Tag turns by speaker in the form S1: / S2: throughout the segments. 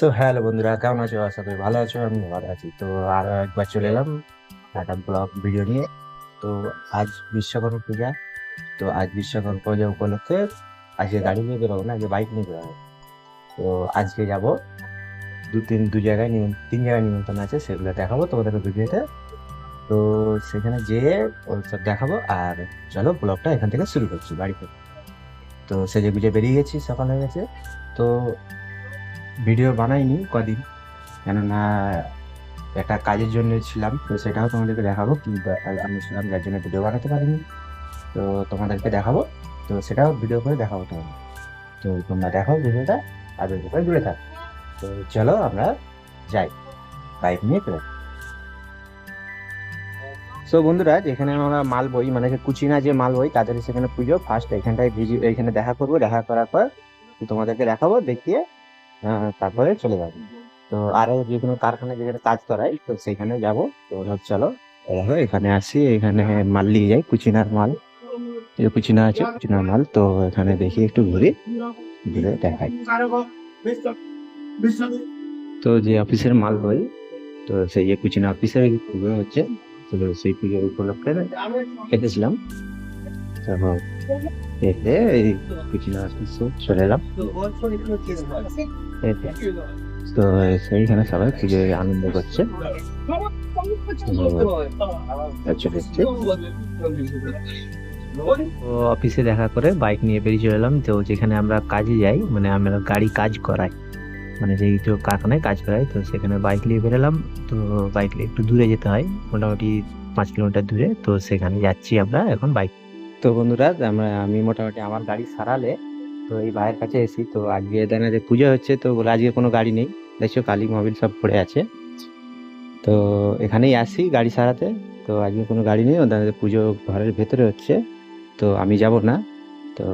S1: So hello বন্ধুরা, কেমন আছো? আশা করি ভালো আছো আমি ভালো আছি। তো আরও একবার চলে এলাম একটা ব্লগ ভিডিও নিয়ে। তো আজ বিশ্বকর্মা পূজা। তো আজ বিশ্বকর্মা পূজা উপলক্ষে আজকে গাড়ি নিয়ে বেরোবো না, আজকে বাইক নিয়ে বেরোবো। তো আজকে যাব দু তিন, দু জায়গায় তিন জায়গায় নিমন্ত্রণ আছে, সেগুলো দেখাবো তোমাদেরকে ভিডিওতে। তো সেখানে যেয়ে সব দেখাবো, আর চলো ব্লগটা এখান থেকে শুরু করছি বাড়িতে তো সেজে গুজে বেরিয়ে গেছি, সকাল হয়ে গেছে। তো ভিডিও বানাইনি কদিন। কেননা একটা কাজের জন্য ছিলাম, তো সেটাও তোমাদেরকে দেখাবো আমি ছিলাম যার জন্য ভিডিও বানাতে পারিনি। তো তোমাদেরকে দেখাবো, তো সেটাও ভিডিও করে দেখাবো তোমাদের। তো তোমরা দেখো ভিডিওটা, আর ভিডিওটা জুড়ে থাক। তো চলো আমরা যাই, বাইক নিয়ে চলে সো বন্ধুরা, যেখানে আমরা মাল বই মানে কুচিনা যে মাল বই, তাদের সেখানে পুজো। ফার্স্ট এখানটায় ভিডিও এখানে দেখা করব, দেখা করার পর তোমাদেরকে দেখাবো, দেখিয়ে তারপরে চলে যাব। তো আরও যে কোনো কারখানায় যেখানে কাজ করাই তো সেখানে যাব। তো চলো দেখো এখানে আসি এখানে মাল নিয়ে যাই কুচিনার মাল। কুচিনা আছে কুচিনার মাল তো এখানে দেখি একটু ঘুরি ঘুরে দেখাই। তো যে অফিসের মাল বই তো সেই যে কুচিনা অফিসের পুজো হচ্ছে তো সেই পুজো উপলক্ষে এসেছিলাম তারপর চলে এলাম। তো সেইখানে সবাই পুজোয় আনন্দ করছে অফিসে দেখা করে বাইক নিয়ে বেরিয়ে চলে এলাম। তো যেখানে আমরা কাজে যাই মানে আমরা গাড়ি কাজ করাই। মানে যেই তো কারখানায় কাজ করাই, তো সেখানে বাইক নিয়ে বেরোলাম। তো বাইক নিয়ে একটু দূরে যেতে হয়, মোটামুটি পাঁচ কিলোমিটার দূরে। তো সেখানে যাচ্ছি আমরা এখন বাইক তো বন্ধুরা আমরা, আমি মোটামুটি আমার গাড়ি সারালে তো এই ভাইয়ের কাছে এসি তো আজকে জানা যে পুজো হচ্ছে, তো বলে আজকে কোনো গাড়ি নেই। দেখছ, কালী মোবিল সব পড়ে আছে। তো এখানেই আসি গাড়ি সারাতে। তো আজকে কোনো গাড়ি নেই, ওদের পুজো ঘরের ভেতরে হচ্ছে। তো আমি যাব না। তো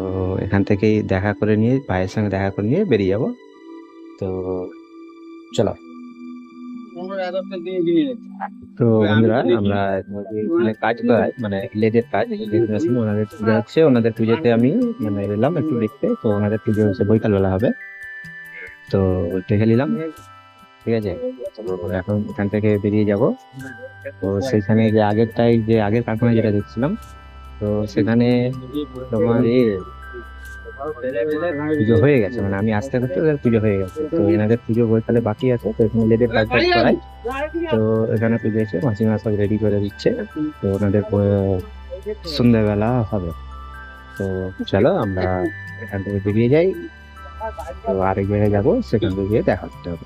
S1: এখান থেকেই দেখা করে নিয়ে, ভাইয়ের সঙ্গে দেখা করে নিয়ে বেরিয়ে যাব। তো চলো। তো বন্ধুরা আমরা এখানে কাজ করাই মানে লেদের কাজ ওনাদের পুজো হচ্ছে ওনাদের পুজোতে আমি মানে এলাম একটু দেখতে তো ওনাদের পুজো হচ্ছে বৈকালবেলা হবে তো দেখে নিলাম ঠিক আছে এখন এখান থেকে বেরিয়ে যাব তো সেখানে যে আগেরটাই যে আগের কারখানায় যেটা দেখছিলাম তো সেখানে তোমার পুজো হয়ে গেছে মানে আমি আসতে করতে ওদের পুজো হয়ে গেছে। তো এনাদের পুজো বৈকালে বাকি আছে, তো এখানে লেদের কাজ টাজ করাই। তো এখানে পুজো এসে মাসিমা সব রেডি করে দিচ্ছে, তো ওনাদের সন্ধ্যাবেলা হবে। তো চলো আমরা এখান থেকে বেরিয়ে যাই, তো আরেক জায়গায় যাব, সেখান থেকে দেখা করতে হবে।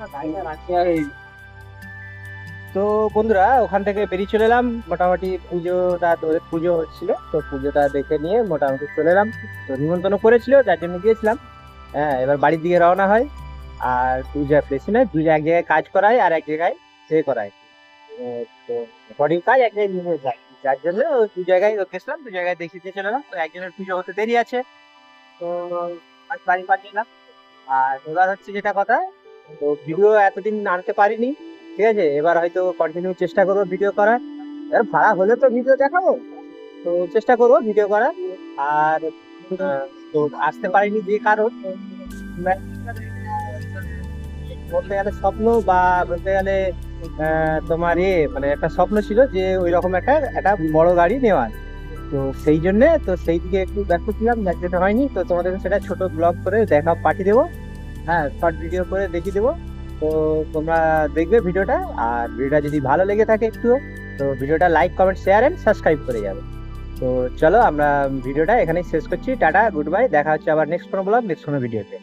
S1: তো বন্ধুরা, ওখান থেকে বেরিয়ে চলে এলাম। মোটামুটি পুজোটা ওদের পুজো হচ্ছিল। তো পুজোটা দেখে নিয়ে মোটামুটি চলে এলাম। তো নিমন্ত্রণ করেছিল, যার জন্য গিয়েছিলাম। হ্যাঁ এবার বাড়ির দিকে রওনা হয়। আর পূজা বেশি নয়, দুই এক জায়গায় কাজ করায় আর এক জায়গায় সে করায়। তো বডির কাজ এক জায়গায় নিয়ে যায়। যার জন্য দু জায়গায় গেছিলাম দু জায়গায় দেখিতে চলে এলাম। তো একজনের পুজো হতে দেরি আছে। তো বাড়ি পাঠিয়ে আর এবার হচ্ছে যেটা কথা, তো ভিডিও এতদিন আনতে পারিনি। ঠিক আছে? এবার হয়তো কন্টিনিউ চেষ্টা করব ভিডিও করার। এবার ভাড়া হলে তো ভিডিও দেখাবো। তো চেষ্টা করব ভিডিও করার। আর তো আসতে পারিনি যে কারণ। বলতে গেলে স্বপ্ন বা বলতে গেলে তোমার এ মানে একটা স্বপ্ন ছিল যে ওই রকম একটা একটা বড় গাড়ি নেওয়ার। তো সেই জন্যে, তো সেই দিকে একটু ব্যস্ত ছিলাম, যার হয়নি। তো তোমাদের সেটা ছোট ব্লগ করে দেখা, পাঠিয়ে দেবো। হ্যাঁ শর্ট ভিডিও করে দেখিয়ে দেবো। তো তোমরা দেখবে ভিডিওটা, আর ভিডিওটা যদি ভালো লেগে থাকে একটু তো ভিডিওটা like comment share and subscribe করে যাবে। তো চলো আমরা ভিডিওটা এখানেই শেষ করছি, টাটা গুড বাই দেখা হচ্ছে আবার নেক্সট কোনো ব্লগ নেক্সট কোনো ভিডিওতে